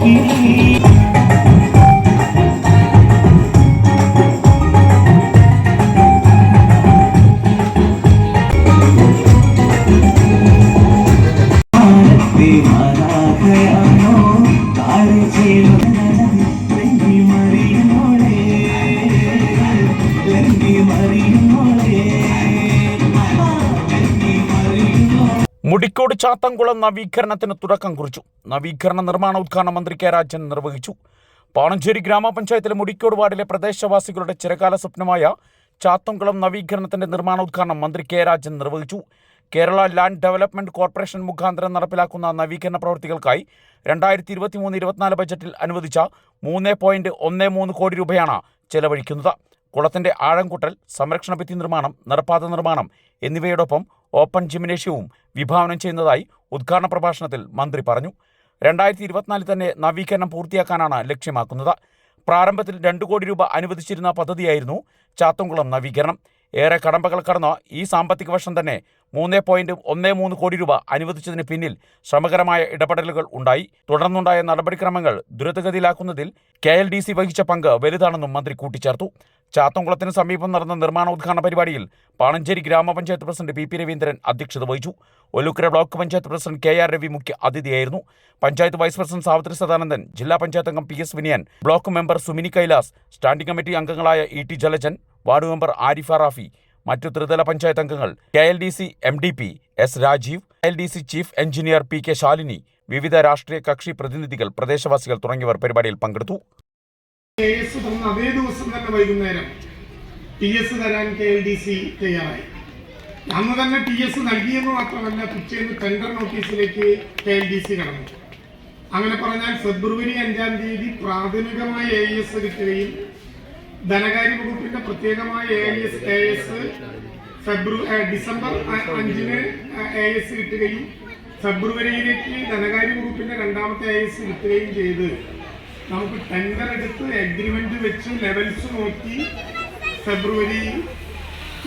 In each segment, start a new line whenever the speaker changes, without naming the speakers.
നോക്കി
മുടിക്കോട് ചാത്തംകുളം നവീകരണത്തിന് തുടക്കം കുറിച്ചു. നവീകരണ നിർമ്മാണ ഉദ്ഘാടനം മന്ത്രി കെ രാജൻ നിർവഹിച്ചു. പാണഞ്ചേരി ഗ്രാമപഞ്ചായത്തിലെ മുടിക്കോട് വാർഡിലെ പ്രദേശവാസികളുടെ ചിരകാല സ്വപ്നമായ ചാത്തംകുളം നവീകരണത്തിന്റെ നിർമ്മാണ ഉദ്ഘാടനം മന്ത്രി കെ രാജൻ നിർവഹിച്ചു. കേരള ലാൻഡ് ഡെവലപ്മെന്റ് കോർപ്പറേഷൻ മുഖാന്തരം നടപ്പിലാക്കുന്ന നവീകരണ പ്രവൃത്തികൾക്കായി രണ്ടായിരത്തി ഇരുപത്തി മൂന്ന് ഇരുപത്തിനാല് ബജറ്റിൽ അനുവദിച്ച മൂന്ന് പോയിന്റ് ഒന്ന് മൂന്ന് കോടി രൂപയാണ് ചെലവഴിക്കുന്നത്. കുളത്തിന്റെ ആഴം കൂട്ടൽ സംരക്ഷണ ഭിത്തി നിർമ്മാണം നടപ്പാത നിർമ്മാണം എന്നിവയോടൊപ്പം ഓപ്പൺ ജിംനേഷ്യവും വിഭാവനം ചെയ്യുന്നതായി ഉദ്ഘാടന പ്രഭാഷണത്തിൽ മന്ത്രി പറഞ്ഞു. രണ്ടായിരത്തി ഇരുപത്തിനാലിൽ തന്നെ നവീകരണം പൂർത്തിയാക്കാനാണ് ലക്ഷ്യമാക്കുന്നത്. പ്രാരംഭത്തിൽ രണ്ടു കോടി രൂപ അനുവദിച്ചിരുന്ന പദ്ധതിയായിരുന്നു ചാത്തംകുളം നവീകരണം. ഏറെ കടമ്പകൾ കടന്ന ഈ സാമ്പത്തിക വർഷം തന്നെ മൂന്ന് പോയിന്റ് ഒന്ന് മൂന്ന് കോടി രൂപ അനുവദിച്ചതിന് പിന്നിൽ ശ്രമകരമായ ഇടപെടലുകൾ ഉണ്ടായി. തുടർന്നുണ്ടായ നടപടിക്രമങ്ങൾ ദ്രുതഗതിയിലാക്കുന്നതിൽ കെ എൽ ഡി സി വഹിച്ച പങ്ക് വലുതാണെന്നും മന്ത്രി കൂട്ടിച്ചേർത്തു. ചാത്തംകുളത്തിന് സമീപം നടന്ന നിർമ്മാണോദ്ഘാടന പരിപാടിയിൽ പാണഞ്ചേരി ഗ്രാമപഞ്ചായത്ത് പ്രസിഡന്റ് പി പി രവീന്ദ്രൻ അധ്യക്ഷത വഹിച്ചു. Olukkara block panchayat president K R Ravi മുഖ്യ അതിഥിയായിരുന്നു. പഞ്ചായത്ത് വൈസ് പ്രസിഡന്റ് സാവിത്രി സദാനന്ദൻ ജില്ലാ പഞ്ചായത്ത് അംഗം P S Viniyan block member Sumini Kailas standing committee അംഗങ്ങളായ E T Jalajan ward member Arifa Rafi മറ്റു ത്രിതല പഞ്ചായത്ത് അംഗങ്ങൾ K L D C M D P S Rajeev K L D C chief engineer P K Shalini വിവിധ രാഷ്ട്രീയ കക്ഷി പ്രതിനിധികൾ പ്രദേശവാസികൾ തുടങ്ങിയവർ പരിപാടിയിൽ പങ്കെടുത്തു.
അതേ ദിവസം തന്നെ വൈകുന്നേരം ടി എസ് തരാൻ കെ എൽ ഡി സി തയ്യാറായി. അന്ന് തന്നെ ടി എസ് നൽകിയെന്ന് മാത്രമല്ല പിറ്റേന്ന് ടെൻഡർ നോട്ടീസിലേക്ക് കെ എൽ ഡി സി കടന്നു. അങ്ങനെ പറഞ്ഞാൽ ഫെബ്രുവരി അഞ്ചാം തീയതി പ്രാഥമികമായി എ എസ് കിട്ടുകയും ധനകാര്യ വകുപ്പിന്റെ പ്രത്യേകമായ A S A S February December അഞ്ചിന് എ എസ് കിട്ടുകയും ഫെബ്രുവരിയിലേക്ക് ധനകാര്യ വകുപ്പിന്റെ രണ്ടാമത്തെ എ എസ് കിട്ടുകയും ചെയ്ത്. നമുക്ക് ടെൻഡർ എടുത്ത് അഗ്രിമെന്റ് വെച്ച് ലെവൽസ് നോക്കി ഫെബ്രുവരി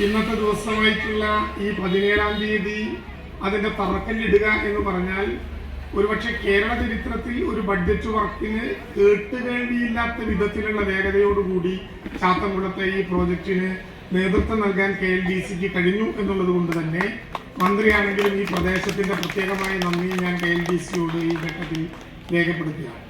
ഇന്നത്തെ ദിവസമായിട്ടുള്ള ഈ പതിനേഴാം തീയതി അതിന്റെ തറക്കല്ലിടുക എന്ന് പറഞ്ഞാൽ ഒരുപക്ഷെ കേരള ചരിത്രത്തിൽ ഒരു ബഡ്ജറ്റ് വർക്കിന് കേട്ടുകേണ്ടിയില്ലാത്ത വിധത്തിലുള്ള വേഗതയോടുകൂടി ചാത്തംകുളത്തെ ഈ പ്രോജക്റ്റിന് നേതൃത്വം നൽകാൻ കെ എൽ ഡി സിക്ക് കഴിഞ്ഞു എന്നുള്ളത് കൊണ്ട് തന്നെ മന്ത്രിയാണെങ്കിലും ഈ പ്രദേശത്തിന്റെ പ്രത്യേകമായ നന്ദി ഞാൻ കെ എൽ ഡി സിയോട് ഈ ഘട്ടത്തിൽ രേഖപ്പെടുത്തുകയാണ്.